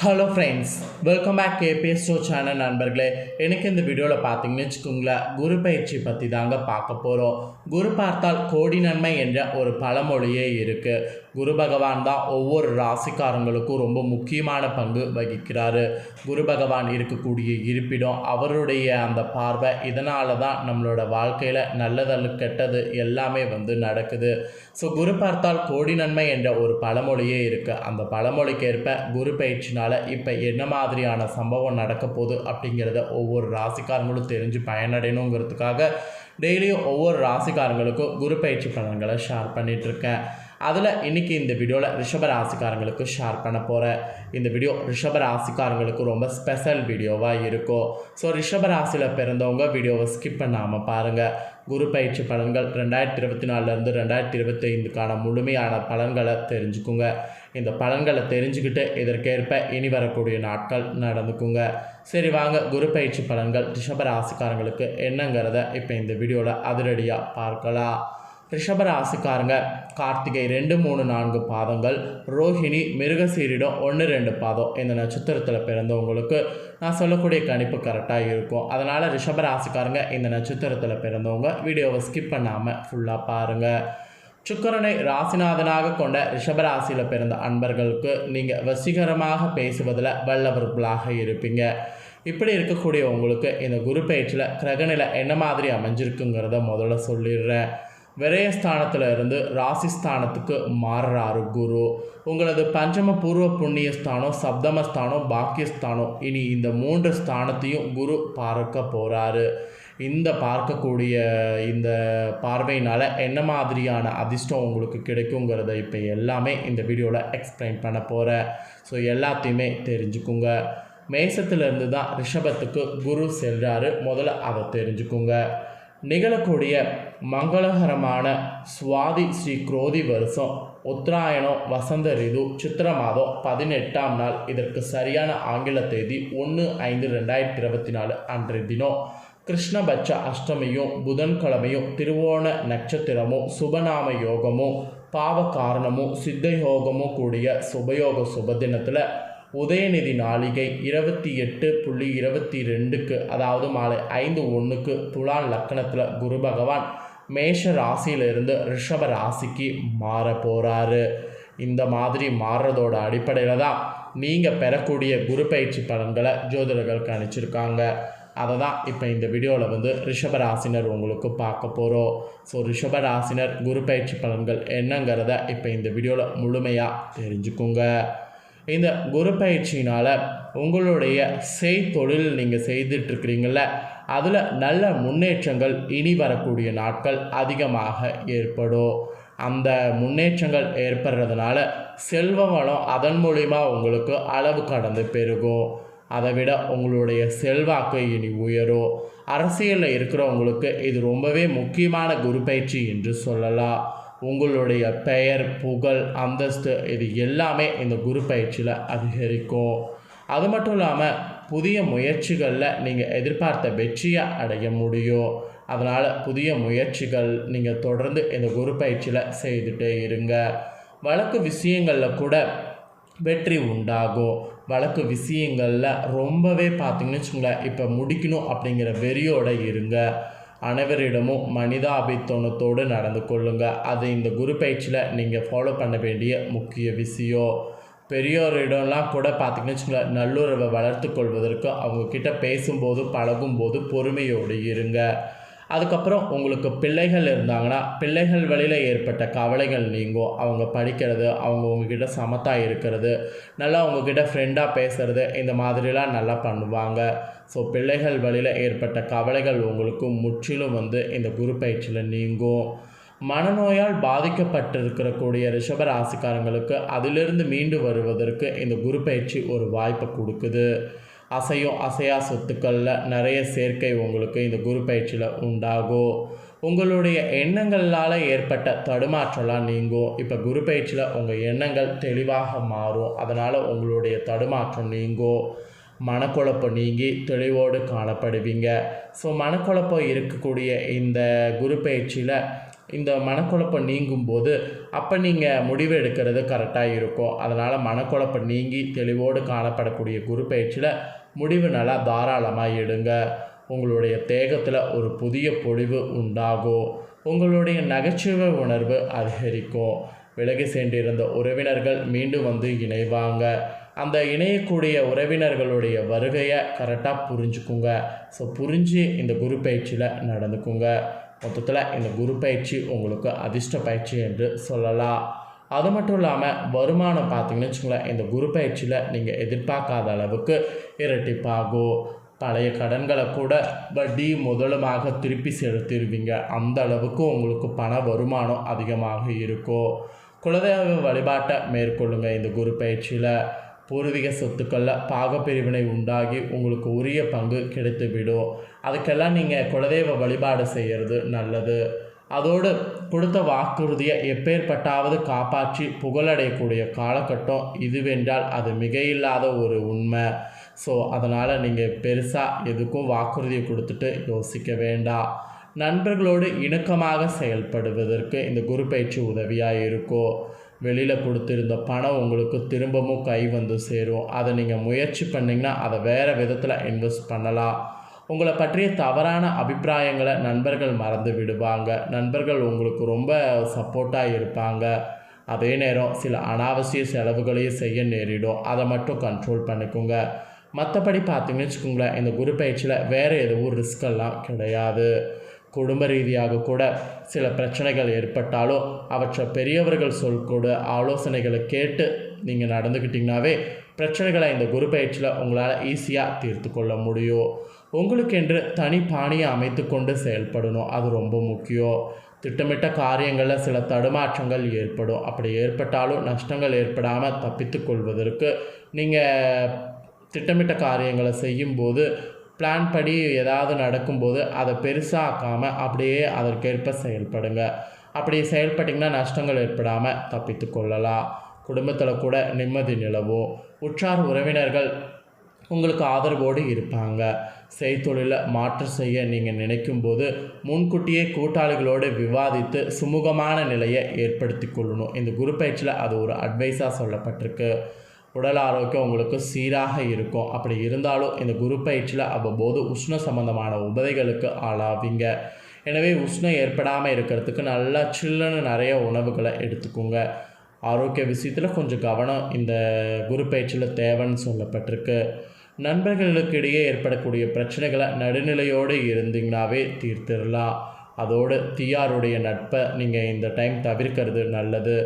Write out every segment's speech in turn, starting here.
Hello friends welcome back KPS show channel நண்பர்களே. எனக்கு இந்த வீடியோவில் பார்த்தீங்கன்னு வச்சுக்கோங்களேன் குரு பயிற்சி பற்றி தாங்க பார்க்க போகிறோம் குரு பார்த்தால் கோடி நன்மை என்ற ஒரு பழமொழியே இருக்குது குரு பகவான் தான் ஒவ்வொரு ராசிக்காரங்களுக்கும் ரொம்ப முக்கியமான பங்கு வகிக்கிறாரு. குரு பகவான் இருக்கக்கூடிய இருப்பிடம் அவருடைய அந்த பார்வை இதனால தான் நம்மளோட வாழ்க்கையில் நல்லதல்லு கெட்டது எல்லாமே வந்து நடக்குது. ஸோ குரு பார்த்தால் கோடி நன்மை என்ற ஒரு பழமொழியே இருக்குது அந்த பழமொழிக்கேற்ப குரு பயிற்சினால் இப்போ என்ன மாதிரியான சம்பவம் நடக்க போகுது அப்படிங்கிறத ஒவ்வொரு ராசிக்காரங்களும் தெரிஞ்சு பயனடையணுங்கிறதுக்காக டெய்லியும் ஒவ்வொரு ராசிக்காரங்களுக்கும் குரு பயிற்சி பலன்களை ஷேர் பண்ணிகிட்ருக்கேன் அதில் இன்றைக்கி இந்த வீடியோவில் ரிஷப ராசிக்காரங்களுக்கு ஷேர் பண்ண போகிறேன் இந்த வீடியோ ரிஷப ராசிக்காரங்களுக்கு ரொம்ப ஸ்பெஷல் வீடியோவாக இருக்கும் ஸோ ரிஷப ராசியில் பிறந்தவங்க வீடியோவை ஸ்கிப் பண்ணாமல் பாருங்கள் குரு பயிற்சி பலன்கள் ரெண்டாயிரத்தி இருபத்தி நாலுலேருந்து ரெண்டாயிரத்தி இருபத்தி ஐந்துக்கான முழுமையான பலன்களை தெரிஞ்சுக்குங்க. இந்த பலன்களை தெரிஞ்சுக்கிட்டு இதற்கேற்ப இனி வரக்கூடிய நாட்கள் நடந்துக்குங்க. சரி வாங்க. குரு பயிற்சி பலன்கள் ரிஷப ராசிக்காரங்களுக்கு என்னங்கிறத இப்போ இந்த வீடியோவில் அதிரடியாக பார்க்கலாம். ரிஷப ராசிக்காரங்க கார்த்திகை ரெண்டு மூணு நான்கு பாதங்கள் ரோஹிணி மிருகசீரிடம் ஒன்று ரெண்டு பாதம் இந்த நட்சத்திரத்தில் பிறந்தவங்களுக்கு நான் சொல்லக்கூடிய கணிப்பு கரெக்டாக இருக்கும். அதனால் ரிஷப ராசிக்காரங்க இந்த நட்சத்திரத்தில் பிறந்தவங்க வீடியோவை ஸ்கிப் பண்ணாமல் ஃபுல்லாக பாருங்கள் சுக்கரனை ராசிநாதனாக கொண்ட ரிஷபராசியில் பிறந்த அன்பர்களுக்கு நீங்கள் வசீகரமாக பேசுவதில் வல்லவர்களாக இருப்பீங்க. இப்படி இருக்கக்கூடிய உங்களுக்கு இந்த குரு பயிற்சியில் கிரகநிலை என்ன மாதிரி அமைஞ்சிருக்குங்கிறத முதல்ல சொல்லிடுறேன். விரயஸ்தானத்தில் இருந்து ராசிஸ்தானத்துக்கு மாறுறாரு குரு. உங்களது பஞ்சம பூர்வ புண்ணியஸ்தானம் சப்தமஸ்தானம் பாக்கியஸ்தானம் இனி இந்த மூன்று ஸ்தானத்தையும் குரு பார்க்க போகிறாரு இந்த பார்க்கக்கூடிய இந்த பார்வையினால் என்ன மாதிரியான அதிர்ஷ்டம் உங்களுக்கு கிடைக்குங்கிறத இப்போ எல்லாமே இந்த வீடியோவில் எக்ஸ்பிளைன் பண்ண போகிறேன் ஸோ எல்லாத்தையுமே தெரிஞ்சுக்குங்க. மேசத்துலேருந்து தான் ரிஷபத்துக்கு குரு செல்கிறாரு முதல்ல அதை தெரிஞ்சுக்குங்க. நிகழக்கூடிய மங்களகரமான சுவாதி ஸ்ரீ குரோதி வருஷம். உத்தராயணம் வசந்த ரிது சித்திர மாதம் பதினெட்டாம் நாள். இதற்கு சரியான ஆங்கில தேதி ஒன்று ஐந்து ரெண்டாயிரத்தி இருபத்தி நாலு அன்றைய தினம். கிருஷ்ணபட்ச அஷ்டமியும் புதன்கிழமையும் திருவோண நட்சத்திரமும் சுபநாம யோகமும் பாவ காரணமும் சித்த யோகமும் கூடிய சுபயோக சுப தினத்தில் உதயநிதி நாளிகை இருபத்தி எட்டு புள்ளி இருபத்தி ரெண்டுக்கு அதாவது மாலை ஐந்து ஒன்றுக்கு துலான் லக்கணத்தில் குரு பகவான் மேஷ ராசியிலிருந்து ரிஷப ராசிக்கு மாற போகிறாரு இந்த மாதிரி மாறுறதோட அடிப்படையில் தான் நீங்கள் பெறக்கூடிய குரு பயிற்சி பலன்களை ஜோதிடர்கள் கணிச்சிருக்காங்க அதை தான் இப்போ இந்த வீடியோவில் வந்து ரிஷபராசினர் உங்களுக்கு பார்க்க போகிறோம் ஸோ ரிஷபராசினர் குரு பயிற்சி பலன்கள் என்னங்கிறத இப்போ இந்த வீடியோவில் முழுமையாக தெரிஞ்சுக்குங்க. இந்த குரு பயிற்சியினால் உங்களுடைய செய்தொழில் நீங்கள் செய்துட்ருக்கிறீங்கள அதில் நல்ல முன்னேற்றங்கள் இனி வரக்கூடிய நாட்கள் அதிகமாக ஏற்படும். அந்த முன்னேற்றங்கள் ஏற்படுறதுனால செல்வ வளம் அதன் மூலிமா உங்களுக்கு அளவு கடந்து பெருகும். அதை விட உங்களுடைய செல்வாக்கு இனி உயரும். அரசியலில் இருக்கிறவங்களுக்கு இது ரொம்பவே முக்கியமான குரு பயிற்சி என்று சொல்லலாம். உங்களுடைய பெயர் புகழ் அந்தஸ்து இது எல்லாமே இந்த குரு பயிற்சியில் அதிகரிக்கும். அது மட்டும் இல்லாமல் புதிய முயற்சிகளில் நீங்கள் எதிர்பார்த்த வெற்றியை அடைய முடியும். அதனால் புதிய முயற்சிகள் நீங்கள் தொடர்ந்து இந்த குரு பயிற்சியில் செய்துட்டே இருங்க. வழக்கு விஷயங்களில் கூட வெற்றி உண்டாகும். வழக்கு விஷயங்களில் ரொம்பவே பார்த்தீங்கன்னு வச்சுங்களேன் இப்போ முடிக்கணும் அப்படிங்கிற வெறியோடு இருங்க. அனைவரிடமும் மனிதாபித்தோணத்தோடு நடந்து கொள்ளுங்க. அது இந்த குரு பயிற்சியில் நீங்கள் ஃபாலோ பண்ண வேண்டிய முக்கிய விஷயம். பெரியோரிடம்லாம் கூட பார்த்திங்கன்னு வச்சுங்களேன் நல்லுறவை வளர்த்து கொள்வதற்கு அவங்கக்கிட்ட பேசும்போது பழகும்போது பொறுமையோடு இருங்க. அதுக்கப்புறம் உங்களுக்கு பிள்ளைகள் இருந்தாங்கன்னா பிள்ளைகள் வழியில் ஏற்பட்ட கவலைகள் நீங்கும் அவங்க படிக்கிறது அவங்க உங்ககிட்ட சமத்தாக இருக்கிறது நல்லா உங்ககிட்ட ஃப்ரெண்டாக பேசுகிறது இந்த மாதிரிலாம் நல்லா பண்ணுவாங்க. ஸோ பிள்ளைகள் வழியில் ஏற்பட்ட கவலைகள் உங்களுக்கு முற்றிலும் வந்து இந்த குரு பயிற்சியில் நீங்கும். மனநோயால் பாதிக்கப்பட்டிருக்கிறக்கூடிய ரிஷபராசிக்காரங்களுக்கு அதிலிருந்து மீண்டு வருவதற்கு இந்த குரு பயிற்சி ஒரு வாய்ப்பை கொடுக்குது. அசையும் அசையா சொத்துக்களில் நிறைய சேர்க்கை உங்களுக்கு இந்த குரு பயிற்சியில் உண்டாகும் உங்களுடைய எண்ணங்களால் ஏற்பட்ட தடுமாற்றலாம் நீங்கும் இப்போ குரு பயிற்சியில் உங்கள் எண்ணங்கள் தெளிவாக மாறும். அதனால் உங்களுடைய தடுமாற்றம் நீங்கும் மனக்குழப்பம் நீங்கி தெளிவோடு காணப்படுவீங்க. ஸோ மனக்குழப்பம் இருக்கக்கூடிய இந்த குரு பயிற்சியில் இந்த மனக்குழப்பம் நீங்கும்போது அப்போ நீங்கள் முடிவு எடுக்கிறது கரெக்டாக இருக்கும் அதனால் மனக்குழப்பம் நீங்கி தெளிவோடு காணப்படக்கூடிய குரு பயிற்சியில் முடிவு நல்லா தாராளமாக எடுங்க. உங்களுடைய தேகத்தில் ஒரு புதிய பொழிவு உண்டாகும். உங்களுடைய நகைச்சுவை உணர்வு அதிகரிக்கும். விலகி சென்றிருந்த உறவினர்கள் மீண்டும் வந்து இணைவாங்க. அந்த இணையக்கூடிய உறவினர்களுடைய வருகையை கரெக்டாக புரிஞ்சுக்குங்க. ஸோ புரிஞ்சு இந்த குரு பயிற்சியில் நடந்துக்குங்க. மொத்தத்தில் இந்த குரு பயிற்சி உங்களுக்கு அதிர்ஷ்ட பயிற்சி என்று சொல்லலாம். அது மட்டும் இல்லாமல் வருமானம் பார்த்தீங்கன்னு வச்சுங்களேன் இந்த குரு பயிற்சியில் நீங்கள் எதிர்பார்க்காத அளவுக்கு இரட்டிப்பாகும் பழைய கடன்களை கூட வட்டி முதலுமாக திருப்பி செலுத்திடுவீங்க அந்த அளவுக்கு உங்களுக்கு பண வருமானம் அதிகமாக இருக்கும் குலதெய்வ வழிபாட்டை மேற்கொள்ளுங்கள் இந்த குரு பயிற்சியில் பூர்வீக சொத்துக்களில் பாகப்பிரிவினை உண்டாகி உங்களுக்கு உரிய பங்கு கிடைத்துவிடும். அதுக்கெல்லாம் நீங்கள் குலதெய்வ வழிபாடு செய்கிறது நல்லது. அதோடு கொடுத்த வாக்குறுதியை எப்பேற்பட்டாவது காப்பாற்றி புகழடையக்கூடிய காலகட்டம் இதுவென்றால் அது மிகையில்லாத ஒரு உண்மை. ஸோ அதனால் நீங்கள் பெருசாக எதுக்கும் வாக்குறுதியை கொடுத்துட்டு யோசிக்க வேண்டாம். நண்பர்களோடு இணக்கமாக செயல்படுவதற்கு இந்த குரு பயிற்சி உதவியாக இருக்கும் வெளியில் கொடுத்துருந்த பணம் உங்களுக்கு திரும்பவும் கை வந்து சேரும். அதை நீங்கள் முயற்சி பண்ணிங்கன்னா அதை வேறு விதத்தில் இன்வெஸ்ட் பண்ணலாம். உங்களை பற்றிய தவறான அபிப்பிராயங்களை நண்பர்கள் மறந்து விடுவாங்க. நண்பர்கள் உங்களுக்கு ரொம்ப சப்போர்ட்டாக இருப்பாங்க. அதே நேரம் சில அனாவசிய செலவுகளையும் செய்ய நேரிடும். அதை மட்டும் கண்ட்ரோல் பண்ணிக்கோங்க. மற்றபடி பார்த்தீங்கன்னு வச்சுக்கோங்களேன் இந்த குரு பயிற்சியில் வேறு எதுவும் ரிஸ்கெல்லாம் கிடையாது. குடும்ப ரீதியாக கூட சில பிரச்சனைகள் ஏற்பட்டாலும் அவற்றை பெரியவர்கள் சொல் கூட ஆலோசனைகளை கேட்டு நீங்கள் நடந்துக்கிட்டிங்கனாவே பிரச்சனைகளை இந்த குரு பயிற்சியில் உங்களால் ஈஸியாக தீர்த்து கொள்ள முடியும். உங்களுக்கென்று தனி பாணியை அமைத்து கொண்டு செயல்படணும். அது ரொம்ப முக்கியம். திட்டமிட்ட காரியங்களில் சில தடுமாற்றங்கள் ஏற்படும். அப்படி ஏற்பட்டாலும் நஷ்டங்கள் ஏற்படாமல் தப்பித்து கொள்வதற்கு நீங்கள் திட்டமிட்ட காரியங்களை செய்யும்போது பிளான் படி ஏதாவது நடக்கும்போது அதை பெருசாக்காமல் அப்படியே அதற்கேற்ப செயல்படுங்க. அப்படி செயல்பட்டிங்கன்னா நஷ்டங்கள் ஏற்படாமல் தப்பித்து கொள்ளலாம். குடும்பத்தில் கூட நிம்மதி நிலவும். உற்றார் உறவினர்கள் உங்களுக்கு ஆதரவோடு இருப்பாங்க. செய்தொழிலை மாற்றம் செய்ய நீங்கள் நினைக்கும்போது முன்கூட்டியே கூட்டாளிகளோடு விவாதித்து சுமூகமான நிலையை ஏற்படுத்தி கொள்ளணும். இந்த குரு பயிற்சியில் அது ஒரு அட்வைஸாக சொல்லப்பட்டிருக்கு. உடல் ஆரோக்கியம் உங்களுக்கு சீராக இருக்கும். அப்படி இருந்தாலும் இந்த குரு பயிற்சியில் அவ்வப்போது உஷ்ண சம்பந்தமான உபதைகளுக்கு ஆளாவீங்க. எனவே உஷ்ணம் ஏற்படாமல் இருக்கிறதுக்கு நல்லா சில்லுன்னு நிறைய உணவுகளை எடுத்துக்கோங்க. ஆரோக்கிய விஷயத்தில் கொஞ்சம் கவனம் இந்த குரு பயிற்சியில் தேவைன்னு சொல்லப்பட்டிருக்கு. நண்பர்களுக்கு இடையே ஏற்படக்கூடிய பிரச்சனைகளை நடுநிலையோடு இருந்தீங்கனாவே தீர்த்திடலாம். அதோடு தீயாருடைய நட்பை நீங்கள் இந்த டைம் தவிர்க்கிறது நல்லது.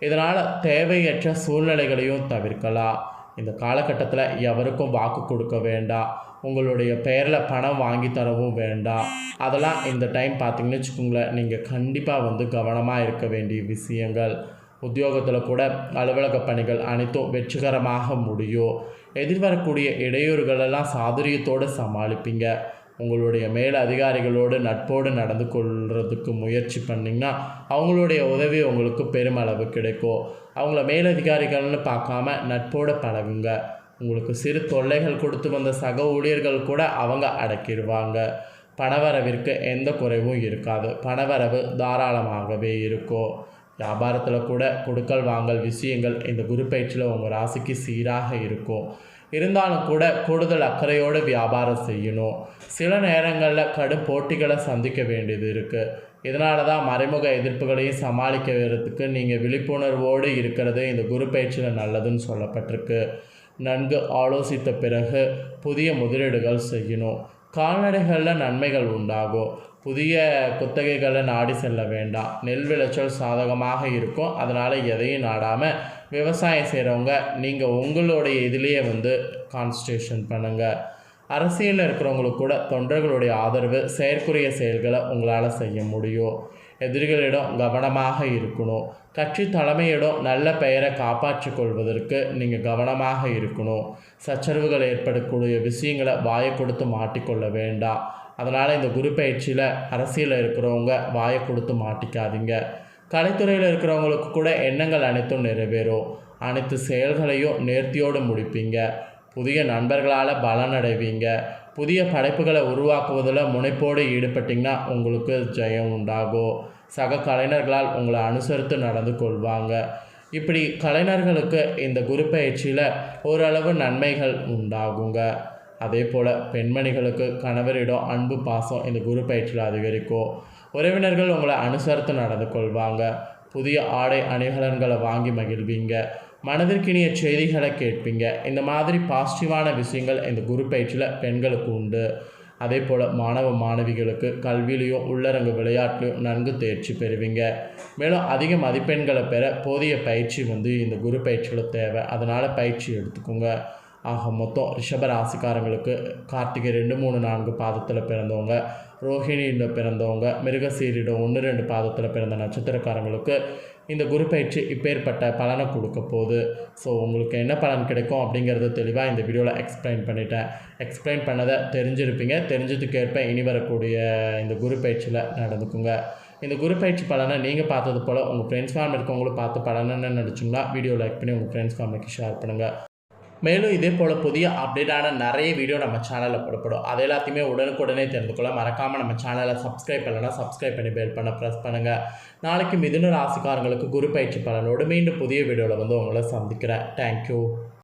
இதனால் தேவையற்ற சூழ்நிலைகளையும் தவிர்க்கலாம். இந்த காலகட்டத்தில் எவருக்கும் வாக்கு கொடுக்க வேண்டாம். உங்களுடைய பெயரில் பணம் வாங்கி தரவும் வேண்டாம். அதெல்லாம் இந்த டைம் பார்த்தீங்கன்னு வச்சுக்கோங்களேன் நீங்கள் கண்டிப்பாக வந்து கவனமாக இருக்க வேண்டிய விஷயங்கள். உத்தியோகத்தில் கூட அலுவலக பணிகள் அனைத்தும் வெற்றிகரமாக முடியும். எதிர்வரக்கூடிய இடையூறுகளெல்லாம் சாதுரியத்தோடு சமாளிப்பீங்க. உங்களுடைய மேல் அதிகாரிகளோடு நட்போடு நடந்து கொள்கிறதுக்கு முயற்சி பண்ணிங்கன்னா அவங்களுடைய உதவி உங்களுக்கு பெருமளவு கிடைக்கும். அவங்கள மேலதிகாரிகள்னு பார்க்காம நட்போடு பழகுங்க. உங்களுக்கு சிறு தொல்லைகள் கொடுத்து வந்த சக ஊழியர்கள் கூட அவங்க அடக்கிடுவாங்க. பணவரவிற்கு எந்த குறைவும் இருக்காது. பணவரவு தாராளமாகவே இருக்கும். வியாபாரத்தில் கூட கொடுக்கல் வாங்கல் விஷயங்கள் இந்த குரு பயிற்சியில் உங்கள் ராசிக்கு சீராக இருக்கும். இருந்தாலும் கூட கூடுதல் அக்கறையோடு வியாபாரம் செய்யணும். சில நேரங்களில் கடும் போட்டிகளை சந்திக்க வேண்டியது இருக்குது இதனால தான் மறைமுக எதிர்ப்புகளையும் சமாளிக்கிறதுக்கு நீங்கள் விழிப்புணர்வோடு இருக்கிறது இந்த குரு பயிற்சியில் நல்லதுன்னு சொல்லப்பட்டிருக்கு. நன்கு ஆலோசித்த பிறகு புதிய முதலீடுகள் செய்யணும். கால்நடைகளில் நன்மைகள் உண்டாகும். புதிய குத்தகைகளை நாடி செல்ல வேண்டாம். நெல் விளைச்சல் சாதகமாக இருக்கும். அதனால் எதையும் நாடாமல் விவசாயம் செய்கிறவங்க நீங்கள் உங்களுடைய இதிலேயே வந்து கான்சன்ட்ரேஷன் பண்ணுங்கள் அரசியலில் இருக்கிறவங்களுக்கு கூட தொண்டர்களுடைய ஆதரவு செயற்குரிய செயல்களை உங்களால் செய்ய முடியும். எதிரிகளிடம் கவனமாக இருக்கணும். கட்சி தலைமையிடம் நல்ல பெயரை காப்பாற்றிக் கொள்வதற்கு நீங்கள் கவனமாக இருக்கணும். சச்சரவுகள் ஏற்படக்கூடிய விஷயங்களை வாயை கொடுத்து மாட்டிக்கொள்ள வேண்டாம். அதனால் இந்த குரு பயிற்சியில் அரசியலில் இருக்கிறவங்க வாயை கொடுத்து மாட்டிக்காதீங்க. கலைத்துறையில் இருக்கிறவங்களுக்கு கூட எண்ணங்கள் அனைத்தும் நிறைவேறும். அனைத்து செயல்களையும் நேர்த்தியோடு முடிப்பீங்க. புதிய நண்பர்களால் பலனடைவீங்க. புதிய படைப்புகளை உருவாக்குவதில் முனைப்போடு ஈடுபட்டிங்கன்னா உங்களுக்கு ஜெயம் உண்டாகும். சக கலைஞர்களால் உங்களை அனுசரித்து நடந்து கொள்வாங்க. இப்படி கலைஞர்களுக்கு இந்த குரு பயிற்சியில் ஓரளவு நன்மைகள் உண்டாகுங்க. அதே போல் பெண்மணிகளுக்கு கணவரிடம் அன்பு பாசம் இந்த குரு பயிற்சியில் அதிகரிக்கும். உறவினர்கள் உங்களை அனுசரித்து நடந்து கொள்வாங்க. புதிய ஆடை அணிகலன்களை வாங்கி மகிழ்வீங்க. மனதிற்கினிய செய்திகளை கேட்பீங்க. இந்த மாதிரி பாசிட்டிவான விஷயங்கள் இந்த குரு பயிற்சியில் பெண்களுக்கு உண்டு. அதே போல் மாணவ மாணவிகளுக்கு கல்வியிலையும் உள்ளரங்கு விளையாட்டுலையும் நன்கு தேர்ச்சி பெறுவீங்க. மேலும் அதிக மதிப்பெண்களை பெற போதிய பயிற்சி வந்து இந்த குரு பயிற்சியில் தேவை. அதனால் பயிற்சி எடுத்துக்கோங்க. ஆக மொத்தம் ரிஷப ராசிக்காரங்களுக்கு கார்த்திகை ரெண்டு மூணு நான்கு பாதத்தில் பிறந்தவங்க. ரோஹிணியில் பிறந்தவங்க மிருகசீரிடம் ஒன்று ரெண்டு பாதத்தில் பிறந்த நட்சத்திரக்காரங்களுக்கு இந்த குரு பயிற்சி இப்பேற்பட்ட பலனை கொடுக்க போகுது. ஸோ உங்களுக்கு என்ன பலன் கிடைக்கும் அப்படிங்கிறத தெளிவாக இந்த வீடியோவில் எக்ஸ்பிளைன் பண்ணிட்டேன். எக்ஸ்பிளைன் பண்ணதை தெரிஞ்சிருப்பீங்க. தெரிஞ்சதுக்கேற்ப இனி வரக்கூடிய இந்த குரு பயிற்சியில் நடந்துக்குங்க. இந்த குரு பயிற்சி பலனை நீங்கள் பார்த்தது போல் உங்கள் ஃப்ரெண்ட்ஸ் ஃபேமிலி இருக்கவங்களும் பார்த்து பலனை நினச்சிங்கன்னா வீடியோ லைக் பண்ணி உங்கள் ஃப்ரெண்ட்ஸ் ஃபேமிலிக்கு ஷேர் பண்ணுங்கள் மேலும் இதே போல் புதிய அப்டேட்டான நிறைய வீடியோ நம்ம சேனலில் போடப்படும். அது எல்லாத்தையுமே உடனுக்குடனே தெரிந்து கொள்ள மறக்காமல் நம்ம சேனலை சப்ஸ்கிரைப் பண்ணலாம் சப்ஸ்கிரைப் பண்ணி பெல் பண்ண ப்ரெஸ் பண்ணுங்கள் நாளைக்கு மிதுன ராசிக்காரங்களுக்கு குரு பயிற்சி பலனோடு மீண்டும் புதிய வீடியோவில் வந்து உங்களை சந்திக்கிறேன். தேங்க்யூ